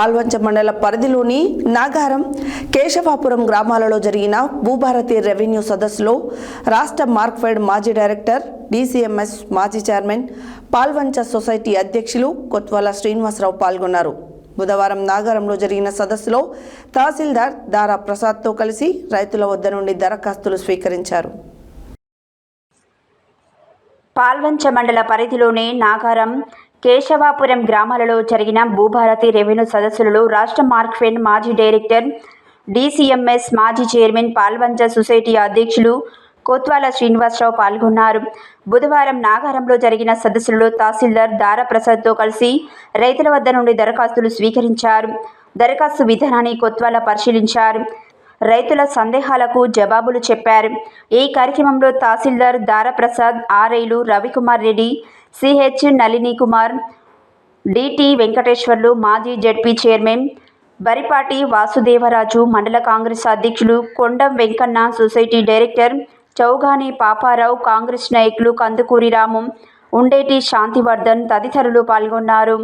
పాల్వంచ మండల పరిధిలోని నాగారం కేశవాపురం గ్రామాలలో జరిగిన భూభారతి రెవెన్యూ సదస్సులో రాష్ట్ర మార్క్ఫెడ్ మాజీ డైరెక్టర్ డీసీఎంఎస్ మాజీ చైర్మన్ పాల్వంచ సొసైటీ అధ్యక్షులు కొత్వాల శ్రీనివాసరావు పాల్గొన్నారు. బుధవారం నాగారంలో జరిగిన సదస్సులో తహసీల్దార్ దారా ప్రసాద్తో కలిసి రైతుల వద్ద నుండి దరఖాస్తులు స్వీకరించారు. పాల్వంచ మండల పరిధిలోని నాగారం కేశవాపురం గ్రామాలలో జరిగిన భూభారతి రెవెన్యూ సదస్సులలో రాష్ట్ర మార్క్ఫెడ్ మాజీ డైరెక్టర్ డీసీఎంఎస్ మాజీ చైర్మన్ పాల్వంచ సొసైటీ అధ్యక్షులు కోత్వాల శ్రీనివాసరావు పాల్గొన్నారు. బుధవారం నాగారంలో జరిగిన సదస్సులలో తహసీల్దార్ దారాప్రసాద్తో కలిసి రైతుల వద్ద నుండి దరఖాస్తులు స్వీకరించారు. దరఖాస్తు విధానాన్ని కొత్వాల పరిశీలించారు. రైతుల సందేహాలకు జవాబులు చెప్పారు. ఈ కార్యక్రమంలో tahsildar Daraprasad ఆర్ఐలు Ravikumar Reddy C H Nalini Kumar D T Venkateswarlu మాజీ జడ్పీ చైర్మన్ బరిపాటి వాసుదేవరాజు మండల కాంగ్రెస్ అధ్యక్షులు కొండం వెంకన్న సొసైటీ డైరెక్టర్ చౌగాని పాపారావు కాంగ్రెస్ నాయకులు కందుకూరి రాము ఉండేటి శాంతివర్ధన్ తదితరులు పాల్గొన్నారు.